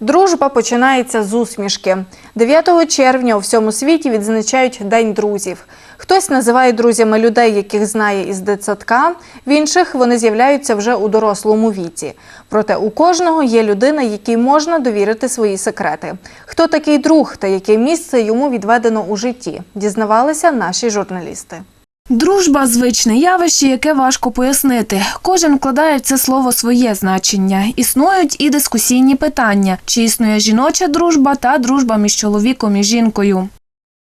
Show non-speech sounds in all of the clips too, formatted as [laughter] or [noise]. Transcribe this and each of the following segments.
Дружба починається з усмішки. 9 червня у всьому світі відзначають День друзів. Хтось називає друзями людей, яких знає із дитсадка, в інших вони з'являються вже у дорослому віці. Проте у кожного є людина, якій можна довірити свої секрети. Хто такий друг та яке місце йому відведено у житті, дізнавалися наші журналісти. Дружба звичне явище, яке важко пояснити. Кожен вкладає в це слово своє значення. Існують і дискусійні питання: чи існує жіноча дружба та дружба між чоловіком і жінкою.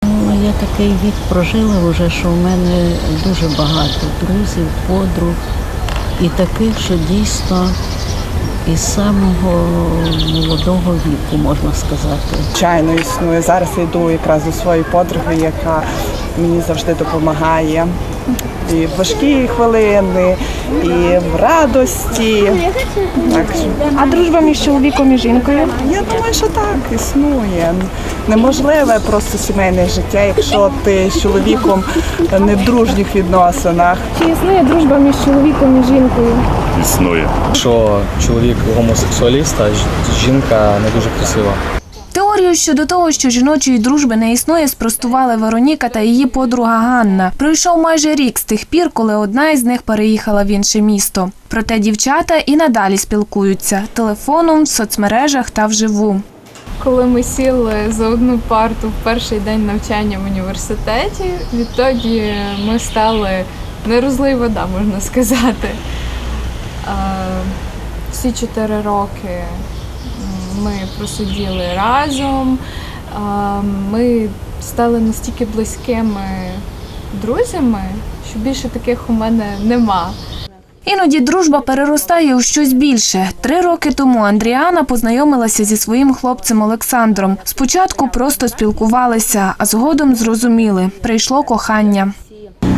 Ну, я такий вік прожила вже, що в мене дуже багато друзів, подруг і таких, що дійсно із самого молодого віку, можна сказати. Звичайно, існує. Зараз я йду якраз до своєї подруги, яка мені завжди допомагає. І в важкі хвилини, і в радості. Так А дружба між чоловіком і жінкою? я думаю, що так існує. Неможливе просто сімейне життя, якщо ти з чоловіком не в дружніх відносинах. Чи існує дружба між чоловіком і жінкою? існує. що чоловік гомосексуаліст, а жінка не дуже красива. Теорію щодо того, що жіночої дружби не існує, спростували Вероніка та її подруга Ганна. Пройшов майже рік з тих пір, коли одна із них переїхала в інше місто. Проте дівчата і надалі спілкуються телефоном, в соцмережах та вживу. Коли ми сіли за одну парту в перший день навчання в університеті, відтоді ми стали не розлий вода, можна сказати. Всі чотири роки ми просиділи разом. Ми стали настільки близькими друзями, що більше таких у мене нема. Іноді дружба переростає у щось більше. Три роки тому Андріана познайомилася зі своїм хлопцем Олександром. Спочатку просто спілкувалися, а згодом зрозуміли прийшло кохання.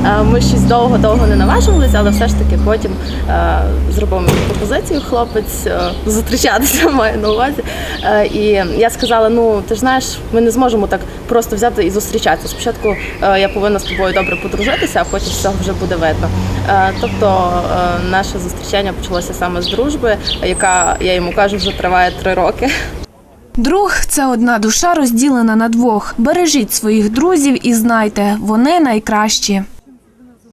Е, Ми щось довго-довго не наважувалися, але все ж таки потім е, зробив мені пропозицію хлопець е, зустрічатися [laughs] маю на увазі. І я сказала: ну ти ж знаєш, ми не зможемо так просто взяти і зустрічатися. Спочатку я повинна з тобою добре подружитися, а потім все вже буде видно. Тобто наше зустрічання почалося саме з дружби, яка я йому кажу, вже триває три роки. Друг це одна душа розділена на двох. Бережіть своїх друзів і знайте, вони найкращі.